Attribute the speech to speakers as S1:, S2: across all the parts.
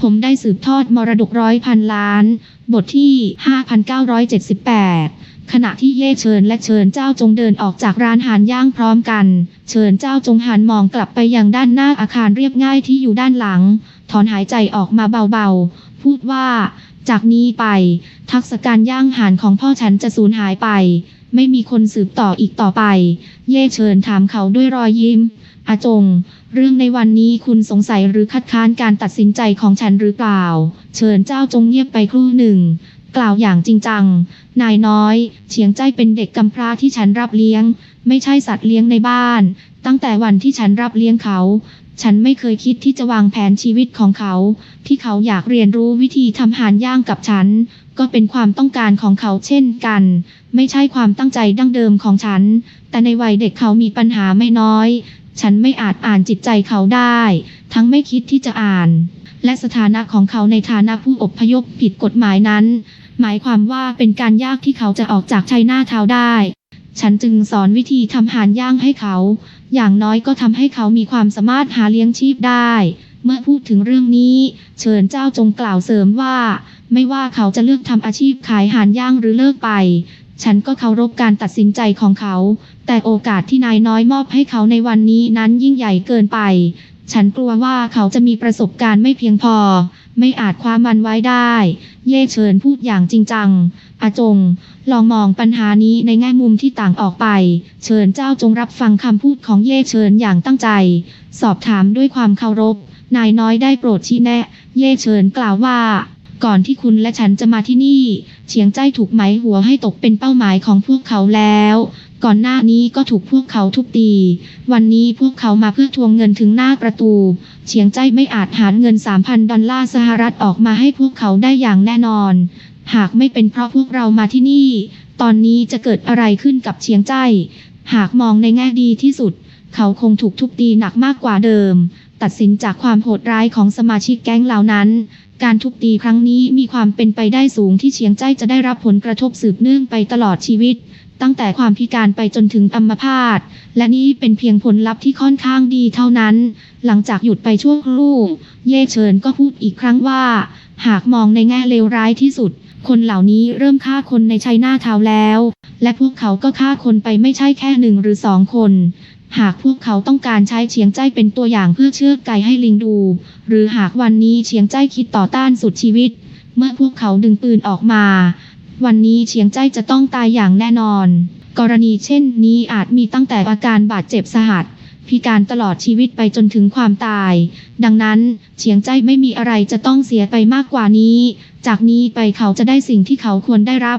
S1: ผมได้สืบทอดมรดกร้อยพันล้าน บทที่ 5978 ขณะที่เย่เชิญและเชิญเจ้าจงเดินออกจากร้านหานย่างพร้อมกัน เชิญเจ้าจงหันมองกลับไปยังด้านหน้าอาคารเรียบง่ายที่อยู่ด้านหลัง ถอนหายใจออกมาเบาๆ พูดว่า จากนี้ไป ทักษะการย่างหานของพ่อฉันจะสูญหายไป ไม่มีคนสืบต่ออีกต่อไป เย่เชิญถามเขาด้วยรอยยิ้มอาจง เรื่องในวันนี้คุณสงสัยหรือคัดค้านการตัดสินใจของฉันหรือเปล่า เชิญเจ้าจงเงียบไปครู่หนึ่ง กล่าวอย่างจริงจัง นายน้อยเฉียงใจเป็นเด็กกำพร้าที่ฉันรับเลี้ยง ไม่ใช่สัตว์เลี้ยงในบ้าน ตั้งแต่วันที่ฉันรับเลี้ยงเขา ฉันไม่เคยคิดที่จะวางแผนชีวิตของเขา ที่เขาอยากเรียนรู้วิธีทำหานย่างกับฉัน ก็เป็นความต้องการของเขาเช่นกัน ไม่ใช่ความตั้งใจดั้งเดิมของฉัน แต่ในวัยเด็กเขามีปัญหาไม่น้อย ฉันไม่อาจอ่านจิตใจเขาได้ ทั้งไม่คิดที่จะอ่าน และสถานะของเขาในฐานะผู้อพยพผิดกฎหมายนั้น หมายความว่าเป็นการยากที่เขาจะออกจากชัยนาทาวได้ ฉันจึงสอนวิธีทำหานย่างให้เขา อย่างน้อยก็ทำให้เขามีความสามารถหาเลี้ยงชีพได้ เมื่อพูดถึงเรื่องนี้ เชิญเจ้าจงกล่าวเสริมว่า ไม่ว่าเขาจะเลือกทำอาชีพขายหานย่างหรือเลิกไป ฉันก็เคารพการตัดสินใจของเขา แต่โอกาสที่นายน้อยมอบให้เขาในวันนี้นั้นยิ่งใหญ่เกินไป ฉันกลัวว่าเขาจะมีประสบการณ์ไม่เพียงพอ ไม่อาจคว้ามันไว้ได้ เย่เชิญพูดอย่างจริงจัง อาจง ลองมองปัญหานี้ในแง่มุมที่ต่างออกไป เชิญเจ้าจงรับฟังคำพูดของเย่เชิญอย่างตั้งใจ สอบถามด้วยความเคารพ นายน้อยได้โปรดชี้แนะ เย่เชิญกล่าวว่า ก่อนที่คุณและฉันจะมาที่นี่เฉียงใจถูกไหมหัวให้ตกเป็นเป้าหมายของพวกเขาแล้ว ก่อนหน้านี้ก็ถูกพวกเขาทุบตี วันนี้พวกเขามาเพื่อทวงเงินถึงหน้าประตู เฉียงใจไม่อาจหาเงิน 3,000 ดอลลาร์สหรัฐออกมาให้พวกเขาได้อย่างแน่นอน หากไม่เป็นเพราะพวกเรามาที่นี่ ตอนนี้จะเกิดอะไรขึ้นกับเฉียงใจ หากมองในแง่ดีที่สุด เขาคงถูกทุบตีหนักมากกว่าเดิม ตัดสินจากความโหดร้ายของสมาชิกแก๊งเหล่านั้น การทุบตีครั้งนี้มีความเป็นไปได้สูงที่เฉียงใจจะได้รับผลกระทบสืบเนื่องไปตลอดชีวิต ตั้งแต่ความพิการไปจนถึงอัมพาต และนี่เป็นเพียงผลลัพธ์ที่ค่อนข้างดีเท่านั้น หลังจากหยุดไปชั่วครู่ เย่เฉินก็พูดอีกครั้งว่า หากมองในแง่เลวร้ายที่สุด คนเหล่านี้เริ่มฆ่าคนในชัยนาทาวแล้ว และพวกเขาก็ฆ่าคนไปไม่ใช่แค่หนึ่งหรือสองคน หากพวกเขาต้องการใช้เฉียงใจเป็นตัวอย่างเพื่อเชื่อดไก่ให้ลิงดู หรือหากวันนี้เฉียงใจคิดต่อต้านสุดชีวิต เมื่อพวกเขาดึงปืนออกมา วันนี้เฉียงใจจะต้องตายอย่างแน่นอน กรณีเช่นนี้อาจมีตั้งแต่อาการบาดเจ็บสาหัสพิการตลอดชีวิตไปจนถึงความตาย ดังนั้นเฉียงใจไม่มีอะไรจะต้องเสียไปมากกว่านี้ จากนี้ไปเขาจะได้สิ่งที่เขาควรได้รับ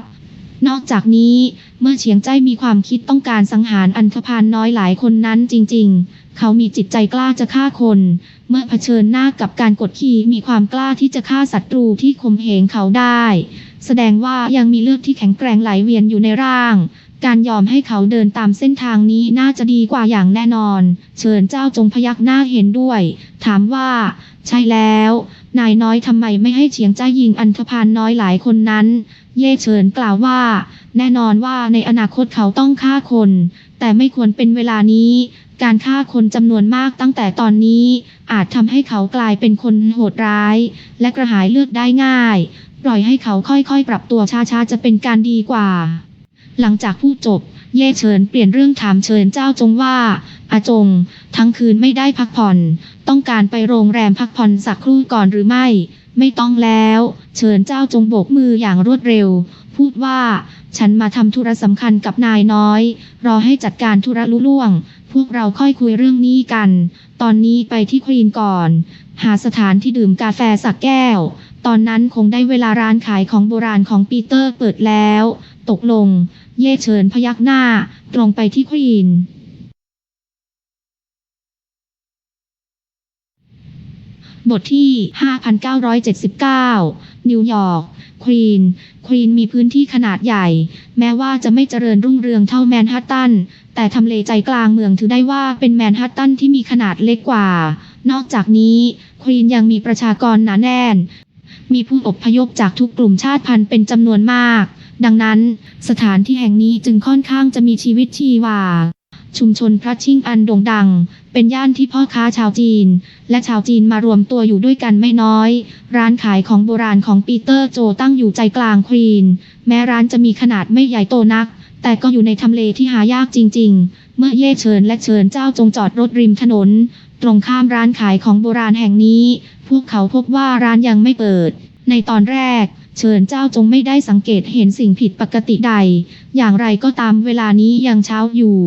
S1: นอกจากนี้ เมื่อเฉียงใจมีความคิดต้องการสังหารอันธพาลน้อยหลายคนนั้นจริง ๆ เขามีจิตใจกล้าจะฆ่าคน เมื่อเผชิญหน้ากับการกดขี่มีความกล้าที่จะฆ่าศัตรูที่ข่มเหงเขาได้ แสดงว่ายังมีเลือดที่แข็งแกร่งไหลเวียนอยู่ในร่าง การยอมให้เขาเดินตามเส้นทางนี้น่าจะดีกว่าอย่างแน่นอน เชิญเจ้าจงพยักหน้าเห็นด้วย ถามว่า ใช่แล้ว นายน้อยทำไมไม่ให้เฉียงใจยิงอันธพาลน้อยหลายคนนั้น เย่เฉินกล่าวว่า แน่นอนว่าในอนาคตเขาต้องฆ่าคน แต่ไม่ควรเป็นเวลานี้ การฆ่าคนจำนวนมากตั้งแต่ตอนนี้ อาจทำให้เขากลายเป็นคนโหดร้าย และกระหายเลือดได้ง่าย ปล่อยให้เขาค่อยๆ ปรับตัวช้าๆจะเป็นการดีกว่า หลังจากพูดจบ เย่เฉินเปลี่ยนเรื่องถามเชิญเจ้าจงว่าอาจง ทั้งคืนไม่ได้พักผ่อน ต้องการไปโรงแรมพักผ่อนสักครู่ก่อนหรือไม่ ไม่ต้องแล้ว เชิญเจ้าจงโบกมืออย่างรวดเร็ว พูดว่า ฉันมาทำธุระสำคัญกับนายน้อย รอให้จัดการธุระลุล่วง พวกเราค่อยคุยเรื่องนี้กัน ตอนนี้ไปที่ควีนก่อน หาสถานที่ดื่มกาแฟสักแก้ว ตอนนั้นคงได้เวลาร้านขายของโบราณของปีเตอร์เปิดแล้ว ตกลง เย่เชิญพยักหน้า ตรงไปที่ควีน บทที่ 5,979 นิวยอร์ก ควีน ควีนมีพื้นที่ขนาดใหญ่ แม้ว่าจะไม่เจริญรุ่งเรืองเท่าแมนฮัตตัน แต่ทำเลใจกลางเมืองถือได้ว่าเป็นแมนฮัตตันที่มีขนาดเล็กกว่า นอกจากนี้ ควีนยังมีประชากรหนาแน่น มีผู้อพยพจากทุกกลุ่มชาติพันธุ์เป็นจำนวนมาก ดังนั้น สถานที่แห่งนี้จึงค่อนข้างจะมีชีวิตชีวา ชุมชนพระชิ่งอันโด่งดัง เป็นย่านที่พ่อค้าชาวจีน และชาวจีนมารวมตัวอยู่ด้วยกันไม่น้อย ร้านขายของโบราณของปีเตอร์โจตั้งอยู่ใจกลางควีน แม้ร้านจะมีขนาดไม่ใหญ่โตนัก แต่ก็อยู่ในทำเลที่หายากจริง ๆ เมื่อเย่เชิญและเชิญเจ้าจงจอดรถริมถนน ตรงข้ามร้านขายของโบราณแห่งนี้ พวกเขาพบว่าร้านยังไม่เปิด ในตอนแรก เชิญเจ้าจงไม่ได้สังเกตเห็นสิ่งผิดปกติใด อย่างไรก็ตามเวลานี้ยังเช้าอยู่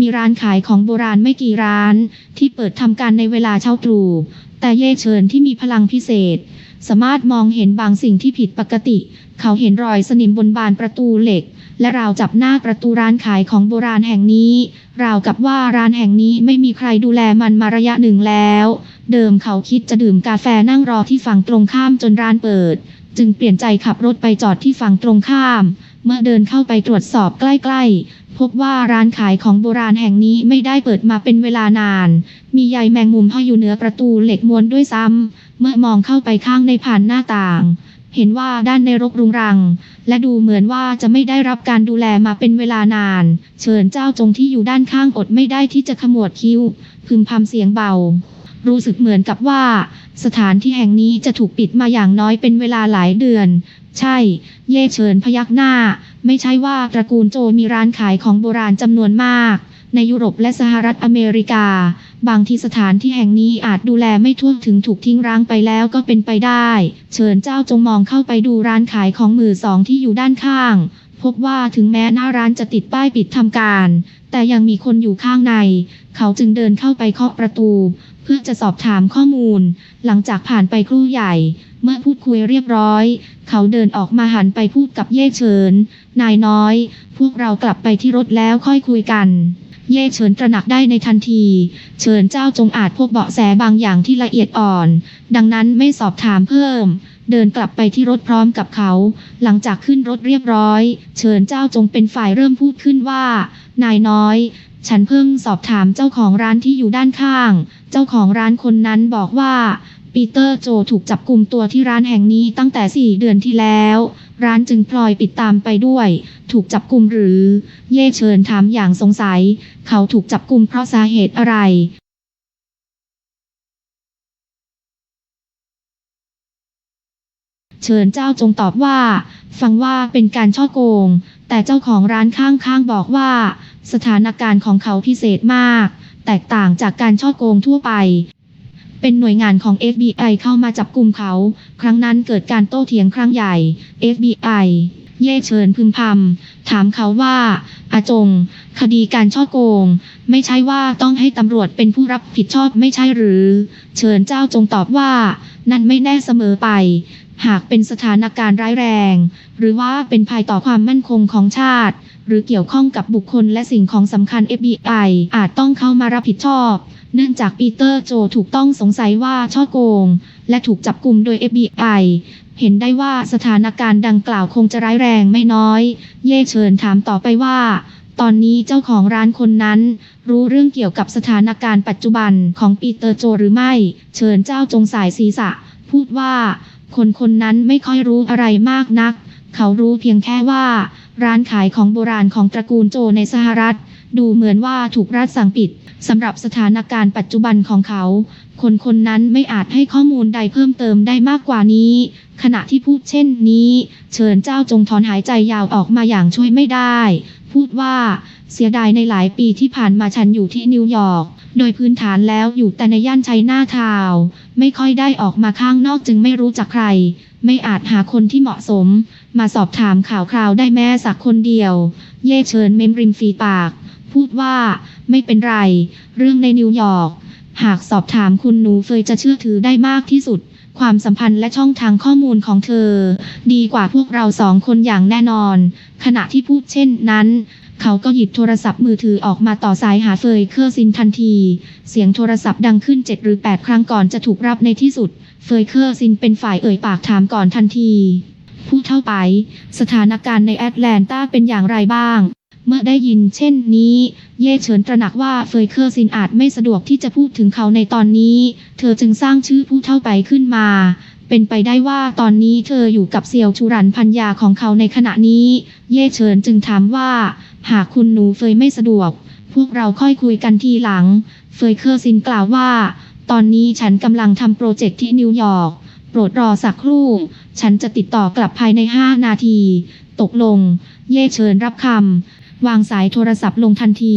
S1: มีร้านขายของโบราณไม่กี่ร้าน ที่เปิดทำการในเวลาเช้าตรู่ แต่เย่เชิญที่มีพลังพิเศษ สามารถมองเห็นบางสิ่งที่ผิดปกติ เขาเห็นรอยสนิมบนบานประตูเหล็ก และราวจับหน้าประตูร้านขายของโบราณแห่งนี้ ราวกับว่าร้านแห่งนี้ไม่มีใครดูแลมันมาระยะหนึ่งแล้ว เดิมเขาคิดจะดื่มกาแฟนั่งรอที่ฝั่งตรงข้ามจนร้านเปิด จึงเปลี่ยนใจขับรถไปจอดที่ฝั่งตรงข้าม เมื่อเดินเข้าไปตรวจสอบใกล้ ๆ พบว่าร้านขายของโบราณแห่งนี้ไม่ได้เปิดมาเป็นเวลานาน มีใยแมงมุมห้อยอยู่เหนือประตูเหล็กม้วนด้วยซ้ำ เมื่อมองเข้าไปข้างในผ่านหน้าต่าง เห็นว่าด้านในรกรุงรัง และดูเหมือนว่าจะไม่ได้รับการดูแลมาเป็นเวลานาน เชิญเจ้าจงที่อยู่ด้านข้างอดไม่ได้ที่จะขมวดคิ้วพึมพำเสียงเบา รู้สึกเหมือนกับว่า สถานที่แห่งนี้จะถูกปิดมาอย่างน้อยเป็นเวลาหลายเดือน ใช่ เย่เฉินพยักหน้า ไม่ใช่ว่าตระกูลโจมีร้านขายของโบราณจำนวนมาก ในยุโรปและสหรัฐอเมริกา บางที่สถานที่แห่งนี้อาจดูแลไม่ทั่วถึงถูกทิ้งร้างไปแล้วก็เป็นไปได้เชิญเจ้าจงมองเข้าไปดูร้านขายของมือสองที่อยู่ด้านข้าง พบว่าถึงแม้หน้าร้านจะติดป้ายปิดทำการ แต่ยังมีคนอยู่ข้างใน เขาจึงเดินเข้าไปเคาะประตู เพื่อจะสอบถามข้อมูล หลังจากผ่านไปครู่ใหญ่ เมื่อพูดคุยเรียบร้อย เขาเดินออกมาหันไปพูดกับเย่เฉิน นายน้อย พวกเรากลับไปที่รถแล้วค่อยคุยกัน เย่เฉินตระหนักได้ในทันที เฉินเจ้าจงอาจพบเบาะแสบางอย่างที่ละเอียดอ่อน ดังนั้นไม่สอบถามเพิ่ม เดินกลับไปที่รถพร้อมกับเขา หลังจากขึ้นรถเรียบร้อยเฉินเจ้าจงเป็นฝ่ายเริ่มพูดขึ้นว่า นายน้อย ฉันเพิ่งสอบถามเจ้าของร้านที่อยู่ด้านข้าง เจ้าของร้านคนนั้นบอกว่าปีเตอร์โจถูกจับกลุ่มตัวที่ร้านแห่งนี้ตั้งแต่ 4 เดือนที่แล้ว ร้านจึงพลอยปิดตามไปด้วย ถูกจับกลุ่มหรือ เย่เชิญถามอย่างสงสัย เขาถูกจับกลุ่มเพราะสาเหตุอะไร เชิญเจ้าจงตอบว่า ฟังว่าเป็นการช่อโกง แต่เจ้าของร้านข้างๆบอกว่า สถานการณ์ของเขาพิเศษมาก แตกต่างจากการช่อโกงทั่วไปเป็นหน่วยงานของ FBI เข้ามาจับกลุ่มเขา ครั้งนั้นเกิดการโต้เถียงครั้งใหญ่ FBI เย่เชิญพึมพำถามเขาว่า อาจง คดีการช่อโกง ไม่ใช่ว่าต้องให้ตำรวจเป็นผู้รับผิดชอบไม่ใช่หรือ เชิญเจ้าจงตอบว่า นั่นไม่แน่เสมอไป หากเป็นสถานการณ์ร้ายแรง หรือว่าเป็นภัยต่อความมั่นคงของชาติ หรือเกี่ยวข้องกับบุคคลและสิ่งของสำคัญ FBI อาจต้องเข้ามารับผิดชอบ เนื่องจากปีเตอร์โจถูกต้องสงสัยว่าช่อโกง และถูกจับกลุ่มโดย FBI เห็นได้ว่าสถานการณ์ดังกล่าวคงจะร้ายแรงไม่น้อย เย่เชิญถามต่อไปว่า ตอนนี้เจ้าของร้านคนนั้น รู้เรื่องเกี่ยวกับสถานการณ์ปัจจุบันของปีเตอร์โจหรือไม่ เชิญเจ้าจงสายศีรษะ พูดว่า คนคนนั้นไม่ค่อยรู้อะไรมากนัก เขารู้เพียงแค่ว่า ร้านขายของโบราณของตระกูลโจในสหรัฐ ดูเหมือนว่าถูกรัฐสั่งปิดสำหรับสถานการณ์ปัจจุบันของเขา คนคนนั้นไม่อาจให้ข้อมูลใดเพิ่มเติมได้มากกว่านี้ ขณะที่พูดเช่นนี้ เชิญเจ้าจงถอนหายใจยาวออกมาอย่างช่วยไม่ได้ พูดว่า เสียดายในหลายปีที่ผ่านมาฉันอยู่ที่นิวยอร์ก โดยพื้นฐานแล้วอยู่แต่ในย่านชัยนาทาวน์ไม่ค่อยได้ออกมาข้างนอกจึงไม่รู้จักใคร ไม่อาจหาคนที่เหมาะสม มาสอบถามข่าวคราวได้แม้สักคนเดียว เย่เชิญเมมริมฝีปาก พูดว่า ไม่เป็นไร เรื่องในนิวยอร์กหากสอบถามคุณหนูเฟยจะเชื่อถือได้มากที่สุด ความสัมพันธ์และช่องทางข้อมูลของเธอ ดีกว่าพวกเราสองคนอย่างแน่นอน ขณะที่พูดเช่นนั้น เขาก็หยิบโทรศัพท์มือถือออกมาต่อสายหาเฟยเคอร์ซินทันที เสียงโทรศัพท์ดังขึ้น7หรือ8ครั้งก่อนจะถูกรับในที่สุด เฟยเคอร์ซินเป็นฝ่ายเอ่ยปากถามก่อนทันที ผู้เท่าไป สถานการณ์ในแอตแลนตาเป็นอย่างไรบ้าง เมื่อได้ยินเช่นนี้ เย่เฉินตระหนักว่าเฟยเคอร์ซินอาจไม่สะดวกที่จะพูดถึงเขาในตอนนี้ เธอจึงสร้างชื่อผู้เท่าไปขึ้นมา เป็นไปได้ว่าตอนนี้เธออยู่กับเซียวชูรันพันยาของเขาในขณะนี้ เย่เฉินจึงถามว่า หากคุณหนูเฟยไม่สะดวก พวกเราค่อยคุยกันทีหลัง เฟยเคอร์ซินกล่าวว่า ตอนนี้ฉันกำลังทำโปรเจกต์ที่นิวยอร์กโปรดรอสักครู่ ฉันจะติดต่อกลับภายใน 5 นาที ตกลง เย่เชิญรับคำ วางสายโทรศัพท์ลงทันที